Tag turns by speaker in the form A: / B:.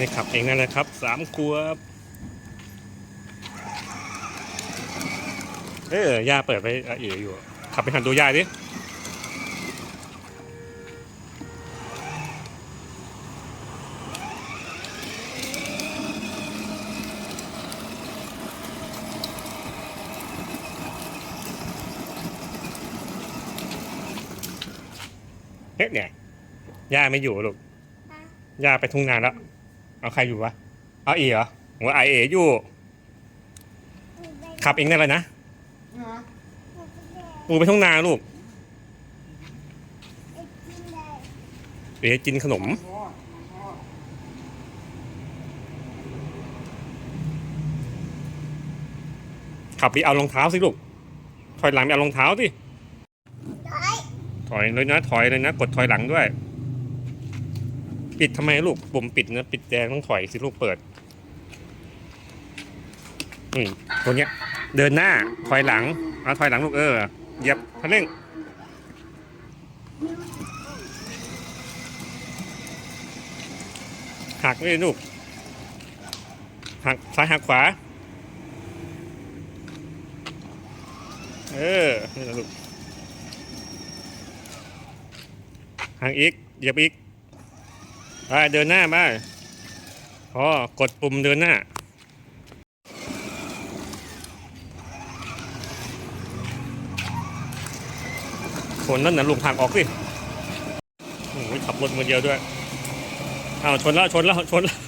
A: ให้ขับเองนั่นแหละครับสามขวบเออย่าเปิดไปอะเอ๋อยู่ ขับไปหันดูย่าดิเฮ้ยเนี่ยย่าไม่อยู่ลูกย่าไปทุ่งนาแล้ว เอาใครอยู่วะ เอาเอ๋เหรอผมว่าไอเอ๋อยู่ ขับเองได้เลยนะ ปูไปทุ่งนาลูก เอ๋กินขนม ขับไปเอารองเท้าสิลูก ถอยหลังไปเอารองเท้าสิ ถอยเลยนะ ถอยเลยนะ กดถอยหลังด้วย ปิดทำไมลูกปุ่มปิดนะปิดแดงต้องถอยสิลูกเปิดนี่ตัวเนี้ย เดินหน้าถอยหลังเอาถอยหลังลูกเออเหยียบคันเร่งหักเลยลูกหักซ้ายหักขวา เออ นี่ละลูกหักอีกเหยียบอีก ไปเดินหน้าไปอ๋อกดปุ่มเดินหน้า คนนั่นน่ะลุงหักออกสิโอ้ยขับรถมือเดียวด้วย อ้าวชนแล้วชนแล้วชนแล้ว